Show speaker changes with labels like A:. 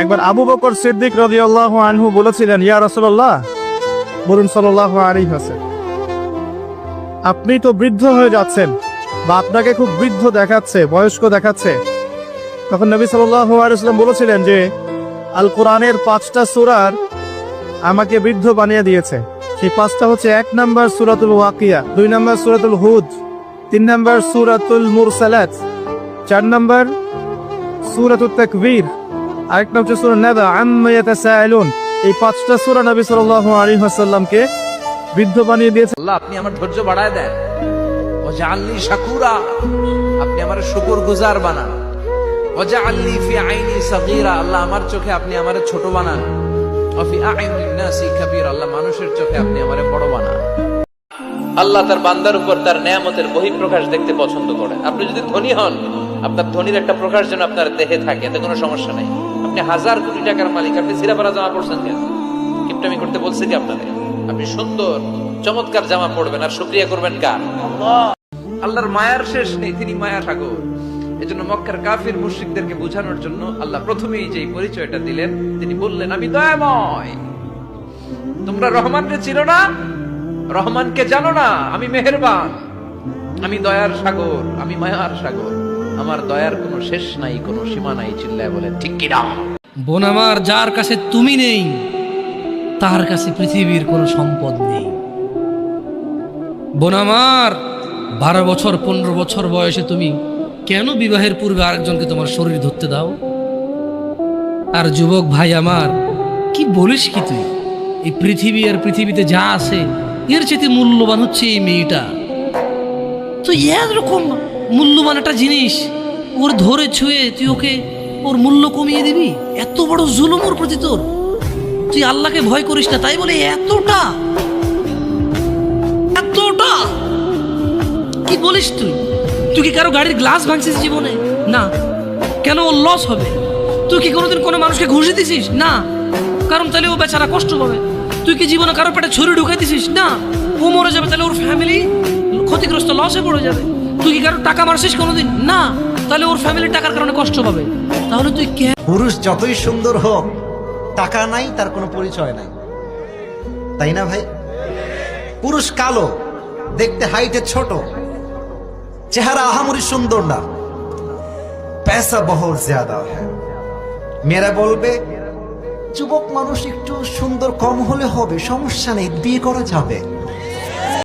A: একবার আবু বকর সিদ্দিক রাদিয়াল্লাহু আনহু বলেছিলেন, ইয়া রাসূলুল্লাহ, বলুন সাল্লাল্লাহু আলাইহি ওয়াসাল্লাম, আপনি তো বৃদ্ধ হয়ে যাচ্ছেন বা আপনাকে খুব বৃদ্ধ দেখাচ্ছে, বয়স্ক দেখাচ্ছে। তখন নবী সাল্লাল্লাহু আলাইহি ওয়াসাল্লাম বলেছিলেন যে, আল কোরআনের পাঁচটা সূরার আমাকে বৃদ্ধ বানিয়ে দিয়েছে। সেই পাঁচটা হচ্ছে এক নম্বর সূরাতুল ওয়াকিয়া, দুই নাম্বার সূরাতুল হুদ, তিন নাম্বার সূরাতুল মুরসালাত, চার নাম্বার সূরাতুত তাকবীর আরেকটা হচ্ছে সূরা নাবা আম্মা ইয়াতাসাআলুন। এই পাঁচটা সূরা নবী সাল্লাল্লাহু আলাইহি ওয়াসাল্লামকে বৃদ্ধ বানিয়ে দিয়েছে।
B: আল্লাহ, আপনি আমার ধৈর্য বাড়ায় দেন। ও জাআলনি শাকুরা। আপনি আমার শুকর গুজার বানান। ও জাআলনি ফি আইনি সাগীরা। আল্লাহ, আমার চোখে আপনি আমারে ছোট বানান। ও ফি আইনিন নাসি কাবীর। আল্লাহ, মানুষের চোখে আপনি আমারে বড় বানান। আল্লাহ তার বান্দার উপর তার নেয়ামতের বহিঃপ্রকাশ দেখতে পছন্দ করেন। আপনি যদি ধনী হন, আপনার ধনীর একটা প্রকাশ যেন আপনার দেহে থাকে, এতে কোনো সমস্যা নাই। আপনি হাজার কোটি টাকার মালিক, আপনি সিরাপারা জামা পড়ছেন কেন? কিপটামি করতে বলছি কি আপনাদের? আপনি সুন্দর, চমৎকার জামা পড়বেন আর শুক্রিয়া করবেন কার? আল্লাহর মায়ার শেষ নেই, তিনি মায়া সাগর। এজন্য মক্কার কাফির মুশরিকদেরকে বোঝানোর জন্য আল্লাহ প্রথমেই যেই পরিচয়টা দিলেন, তিনি বললেন, আমি দয়াময়। তোমরা রহমানকে চিনো না, রহমানকে জানো না, আমি মেহেরবান। আমি দয়ার সাগর, আমি মায়ার সাগর। আমার দয়ার কোনো শেষ নাই, কোনো সীমা নাই চিল্লায় বলেন ঠিক কিনা
C: বোন আমার, যার কাছে তুমি নেই, তার কাছে পৃথিবীর কোনো সম্পদ নেই। বোন আমার, বারো বছর, পনেরো বছর বয়সে তুমি কেন বিবাহের পূর্বে আরেকজনকে তোমার শরীর ধরতে দাও? আর যুবক ভাই আমার, কি বলিস কি তুই? এই পৃথিবী আর পৃথিবীতে যা আছে, এর চেয়ে মূল্যবান হচ্ছে এই মেয়েটা। তো এরকম মূল্যবান একটা জিনিস। ওর ধরে ছুঁয়ে তুই ওকে ওর মূল্য কমিয়ে দিবি? এত বড় জুলুম ওর প্রতি তোর। তুই আল্লাহকে ভয় করিস না, তাই বলে এতটা এতটা। কি বলিস তুই? তুই কি কারও গাড়ির গ্লাস ভাঙছিস জীবনে? না। কেন ওর লস হবে? তুই কি কোনোদিন কোনো মানুষকে ঘুষি দিছিস? না। কারণ তাহলে ও বেচারা কষ্ট পাবে। তুই কি জীবনে কারও পেটে ছুরি ঢুকাই দিছিস? না। ও মরে যাবে, তাহলে ওর ফ্যামিলি ক্ষতিগ্রস্ত লসে পড়ে যাবে। তুই কি কারও টাকা মারছিস কোনোদিন? না। তাহলে ওর ফ্যামিলির টাকার কারণে কষ্ট পাবে। তাহলে তুই কে?
D: পুরুষ যতই সুন্দর হোক, টাকা নাই, তার কোনো পরিচয় নাই। তাই না ভাই? পুরুষ কালো, দেখতে হাইটে ছোট, চেহারা আহামরি সুন্দর না। পেসা বহর জিয়াদা হ্যাঁ। মেয়েরা বলবে, যুবক মানুষ একটু সুন্দর কম হলে হবে, সমস্যা নেই, বিয়ে করা যাবে।